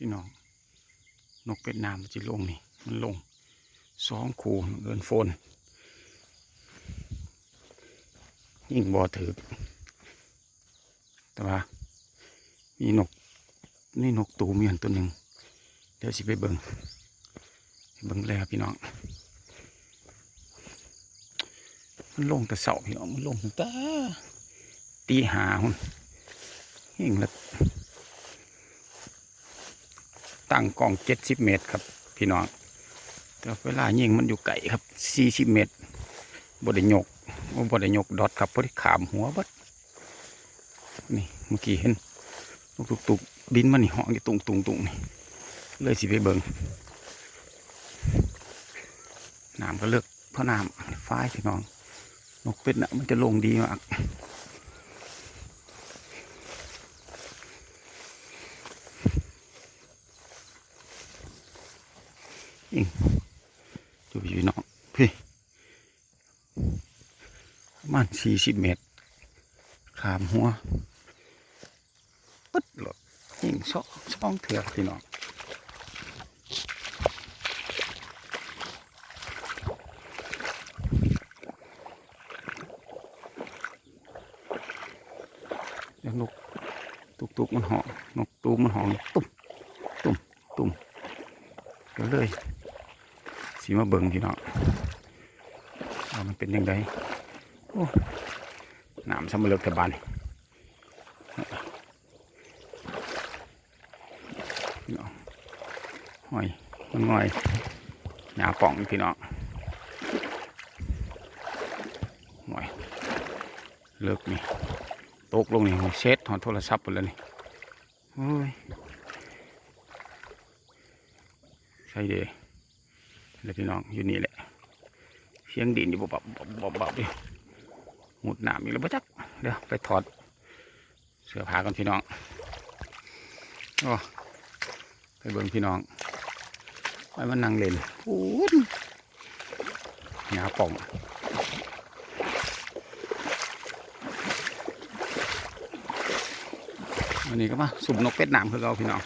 พี่น้อง นกเป็ดน้ำมันจะลงนี่ มันลงสองคูเดินโฟน ยิ่งบ่ถือ แต่ว่า มีนกนี่นกตูมีอันตัวหนึ่งเดี๋ยวสิไปเบิงเบิงแล้วพี่น้อง มันลงแต่เสาพี่น้อง มันลงแต่ตีหาหุ่นเองละ ตั้งกล้องเจ็ดสิบเมตรครับ พี่น้องแต่เวลายิงมันอยู่ไกลครับสี่สิบเมตรบไดยกบไดยกดอทครับพอดีขามหัวบัดนี่เมื่อกี้เห็นลูกตุกตุกดินมันนี่ห้องอยู่ตุงตุงตุงนี่เลยสิไปเบิงน้ำก็เลือกเพราะน้ำฟ้ายพี่น้องนกเป็ดนะมันจะลงดีมาก อิงจูบอยู่น้องพี่ประมันสี่สิบเมตร ขามหัวปึ๊ดหลดยิงสองสองเถื่อพี่น้องนกตุกตุกมันหอนนกตูมมันหอนตุ้มตุ้มตุ้มเดี๋ยวเลย สีมาเบิ่งพี่น้องว่ามันเป็นยังไงโอ้หน้ำสำเร็จแต่บานพี่น้องหอยมันงอยหนาป่องพี่น้องหอยเลิกนี่ตกลงนี่เช็ดหอโทรศัพท์หมดแล้วนี่โอ้ยใช่เด้ แล้พี่น้องอยู่นี่แหละเสียงดินอยู่บบบบบบอยู่หุดหนามอยู่แล้วปจักเดี๋ยวไปถอดเสื้อผ้ากันพี่น้องโอ้ไปเบิ่งพี่น้องไปมันนั่งเล่นโอ้ยหยาป่องวันนี้ก็มาสุ่มนกเป็ดหนามคือเราพี่น้อง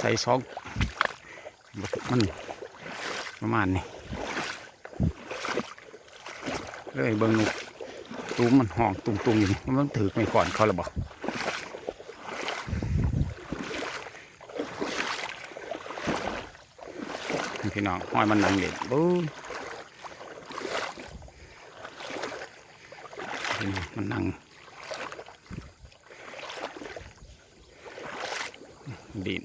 ใส่ซอง มันประมาณนี้เลยเบิ้งนกตูมมันห้องตุงตุงๆอยู่นี่มันถือไม่ก่อนเขาหรือเปล่าพี่น้องห้อยมันนั่งเล่นบู้มันนั่งดิน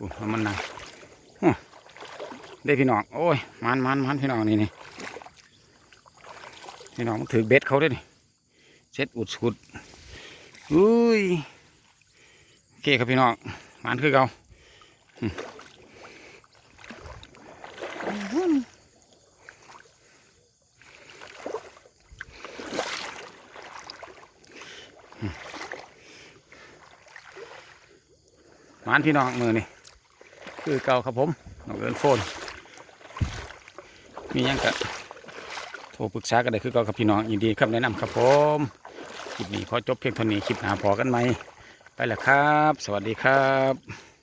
อ้มันนะโอ้ได้พี่น้องโอ้ยมันมันมันพี่น้องนี่นี่พี่น้องถือเบ็ดเขาด้วยนี่เช็ดอุดสุดอุ้ยโอเคครับพี่น้องมันคือเขามหมานพี่น้องมือนี่ คือเก่าครับผมน้องเอินโฟน มียังกะโทรปรึกษากันได้คือเก่าครับพี่น้องยินดีครับแนะนำครับผมคลิปนี้ขอจบเพียงเท่านี้คลิปหน้าพอกันไหมไปแล้วครับ สวัสดีครับ